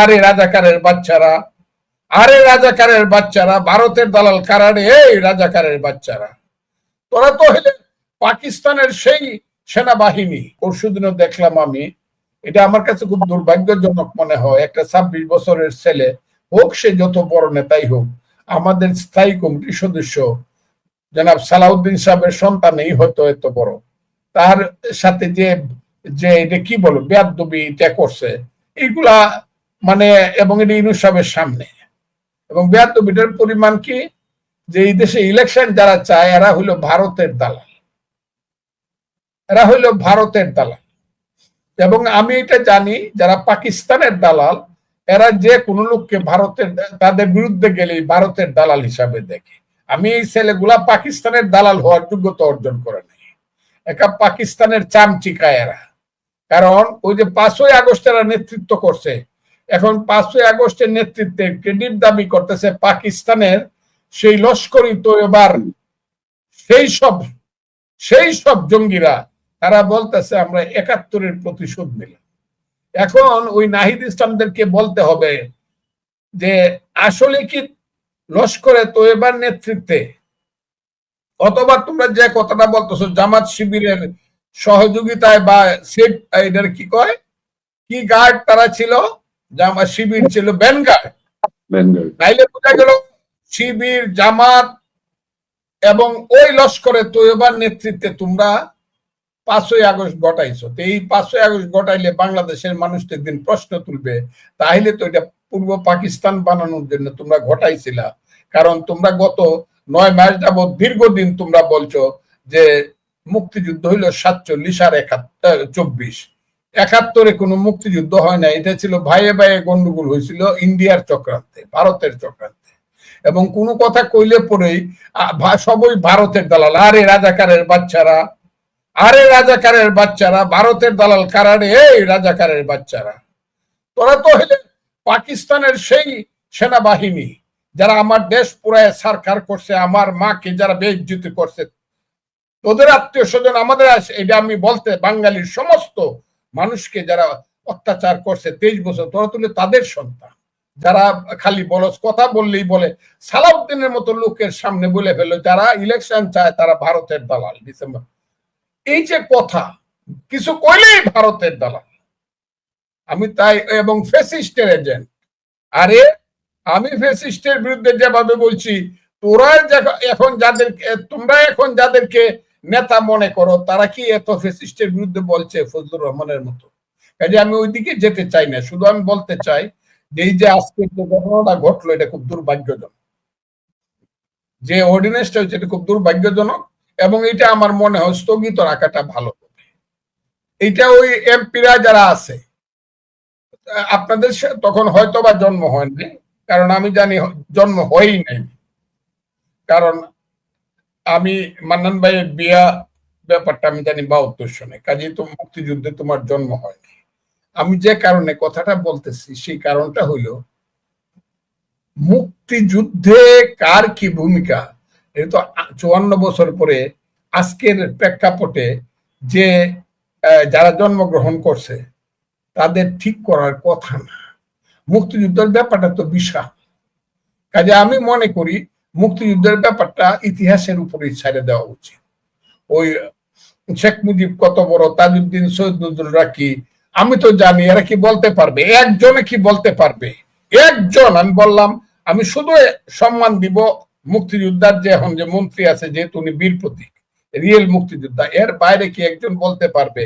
আরে রাজাকারের বাচ্চারা, আরে রাজাকারের বাচ্চারা, ভারতের দালাল কারারে এই রাজাকারের বাচ্চারা। তোরা তো হলে পাকিস্তানের সেই সেনাবাহিনী। পরশুদিনও দেখলাম আমি, এটা আমার কাছে খুব দুর্ভাগ্যজনক মনে হয়, একটা ছাব্বিশ বছরের ছেলে, হোক সে যত বড় নেতাই হোক, আমাদের স্থায়ী কমিটির সদস্য, জনাব সালাউদ্দিন সাহেবের সন্তানই হয়তো এত বড়। তার সাথে যে যে এটা কি বলো, বেয়াদবি এটা করছে এইগুলা মানে এবং এটা সাহেবের সামনে। এবং বেয়াদবিটার পরিমাণ কি? যে এই দেশে ইলেকশন যারা চায়, এরা হইল ভারতের দালাল। এরা হইল ভারতের দালাল। এবং আমি এটা জানি, যারা পাকিস্তানের দালাল, এরা যে কোনো লোককে ভারতের, তাদের বিরুদ্ধে গেলেই ভারতের দালাল হিসাবে দেখে। আমি এই ছেলেগুলা পাকিস্তানের দালাল হওয়ার যোগ্যতা অর্জন করে নাই। একা পাকিস্তানের চামচিকা এরা। কারণ ওই যে পাঁচই আগস্ট এরা নেতৃত্ব করছে এখন পাঁচই আগস্টের নেতৃত্বে ক্রেডিট দাবি করতেছে পাকিস্তানের সেই লস্করি তো এবার সেই সব সেই সব জঙ্গিরা, তারা বলতেছে আমরা একাত্তরের প্রতিশোধ নিলাম। এখন ওই নাহিদ ইসলামদেরকে বলতে হবে যে আসলে কি লস্করে তো এবার নেতৃত্বে, অথবা তোমরা যে কথাটা বলতেছো জামাত শিবিরের সহযোগিতায় বা সেট এটার কি কয়? কি গার্ড তারা ছিল? জামাত শিবির ছিল ব্যানগার্ড তাইলে বোঝা গেল শিবির জামাত এবং ওই লস্করে তৈবার নেতৃত্বে তোমরা পাঁচই আগস্ট ঘটাইছো। তো এই পাঁচই আগস্ট ঘটাইলে বাংলাদেশের মানুষ একদিন প্রশ্ন তুলবে তাহলে তো এটা পূর্ব পাকিস্তান বানানোর জন্য তোমরা ঘটাইছিলা। কারণ তোমরা গত নয় মাস যাবৎ দীর্ঘদিন তোমরা বলছো যে মুক্তিযুদ্ধ হইল সাতচল্লিশ আর একাত্তর চব্বিশ। একাত্তরে কোনো মুক্তিযুদ্ধ হয় না এটা ছিল ভাইয়ে ভাইয়ে গন্ডগোল হয়েছিল ইন্ডিয়ার চক্রান্তে, ভারতের চক্রান্তে। এবং কোনো কথা কইলে পরেই সবই ভারতের দালাল। আরে রাজাকারের বাচ্চারা, আরে রাজাকারের বাচ্চারা, ভারতের দালাল কারারে এই রাজাকারের বাচ্চারা। তোরা তো হইলে পাকিস্তানের সেই সেনাবাহিনী, যারা আমার দেশ পুরায় সারকার করছে, আমার মাকে যারা বেইজ্জতি করছে, তোদের আত্মীয় স্বজন আমাদের এটা আমি বলতে, বাঙালির সমস্ত মানুষকে যারা অত্যাচার করছে তেইশ বছর তোরা তুলে তাদের সন্তান। যারা খালি বলস, কথা বললেই বলে। সালাউদ্দিনের মতো লোকের সামনে বলে ফেলো যারা ইলেকশন চায় তারা ভারতের দালাল ডিসেম্বর। এই যে কথা, কিছু কইলেই ভারতের দালাল। আমি তাই, এবং ফেসিস্টের এজেন্ট আরে, আমি ফেসিস্টের বিরুদ্ধে যেভাবে বলছি তোরা এখন যাদের, তোমরা এখন যাদেরকে নেতা মনে করো, তারা কি এত ফেসিস্টের বিরুদ্ধে বলছে ফজলুর রহমানের মতো? কাজে আমি ওইদিকে যেতে চাই না, শুধু আমি বলতে চাই যে এই যে আজকে যে ঘটনাটা ঘটলো, এটা খুব দুর্ভাগ্যজনক। যে অর্ডিনেন্সটা হচ্ছে এটা খুব দুর্ভাগ্যজনক এবং এটা আমার মনে হয় স্থগিত রাখাটা ভালো এটা ওই এমপিরা যারা আছে, আপনাদের তখন হয়তো বা জন্ম হয়নি কারণ আমি জানি জন্ম হয়ই নাই। কারণ আমি মান্নান ভাইয়ের বিয়া ব্যাপারটা আমি জানি বাহাত্তর সনে কাজেই তো মুক্তিযুদ্ধে তোমার জন্ম হয়নি। আমি যে কারণে কথাটা বলতেছি, সেই কারণটা হইল, মুক্তিযুদ্ধে কার কি ভূমিকা? এটা তো চুয়ান্ন বছর পরে আজকের প্রেক্ষাপটে যে যারা জন্মগ্রহণ করছে, তাদের ঠিক করার কথা না। মুক্তিযুদ্ধের ব্যাপারটা তো বিশাল। কাজে আমি মনে করি মুক্তিযুদ্ধের ব্যাপারটা ইতিহাসের উপরেই ছেড়ে দেওয়া উচিত। ওই শেখ মুজিব কত বড়, তাজউদ্দিন, সৈয়দ নজরুলরা কি? আমি তো জানি, এরা কি বলতে পারবে? একজনে কি বলতে পারবে? একজন, আমি বললাম, আমি শুধু সম্মান দিব মুক্তিযোদ্ধার যে এখন যে মন্ত্রী আছে, যেহেতু উনি বীর প্রতীক, রিয়েল মুক্তিযোদ্ধা। এর বাইরে কি একজন বলতে পারবে?